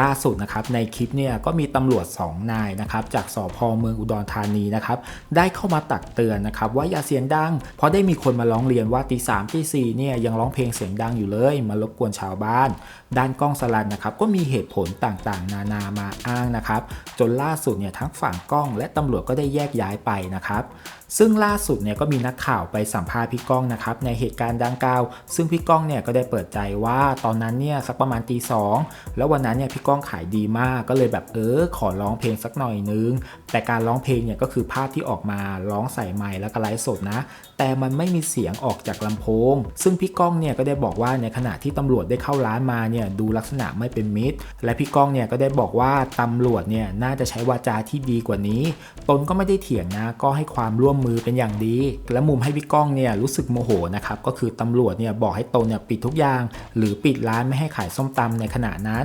ล่าสุดนะครับในคลิปเนี่ยก็มีตำรวจ 2 นายนะครับจากสพเมืองอุดรธานีนะครับได้เข้ามาตักเตือนนะครับว่าอย่าเสียงดัง เพราะได้มีคนมาร้องเรียนว่าตีสามตีสี่เนี่ยยังร้องเพลงเสียงดังอยู่เลยมารบกวนชาวบ้าน ด้านกล้องสลันนะครับก็มีเหตุผลต่างๆ นานามาอ้างนะครับจนล่าสุดเนี่ยทั้งฝั่งกล้องและตำรวจก็ได้แยกย้ายไปนะครับ ซึ่งล่าสุดเนี่ยก็มีนักข่าวไปสัมภาษณ์พี่ก้องนะครับในเหตุการณ์ดังกล่าว ซึ่งพี่ก้องเนี่ยก็ได้เปิดใจว่าตอนนั้นเนี่ยสักประมาณตีสองแล้ววันนั้นเนี่ยพี่ก้องขายดีมากก็เลยแบบเออขอร้องเพลงสักหน่อยนึง แต่การร้องเพลงเนี่ยก็คือภาพที่ออกมาร้องใส่ไมค์แล้วก็ไลฟ์สดนะ แต่มันไม่มีเสียงออกจากลำโพง ซึ่งพี่ก้องเนี่ยก็ได้บอกว่าในขณะที่ตำรวจได้เข้าร้านมาเนี่ยดูลักษณะไม่เป็นมิตร และพี่ก้องเนี่ยก็ได้บอกว่าตำรวจเนี่ยน่าจะใช้วาจาที่ดีกว่านี้ ตนก็ไม่ได้เถียงนะก็ให้ความร่วมมือเป็นอย่างดี และมุมให้พี่ก้องเนี่ยรู้สึกโมโหนะครับก็คือตำรวจเนี่ยบอกให้ตนเนี่ยปิดทุกอย่าง หรือปิดร้านไม่ให้ขายส้มตำในขณะนั้น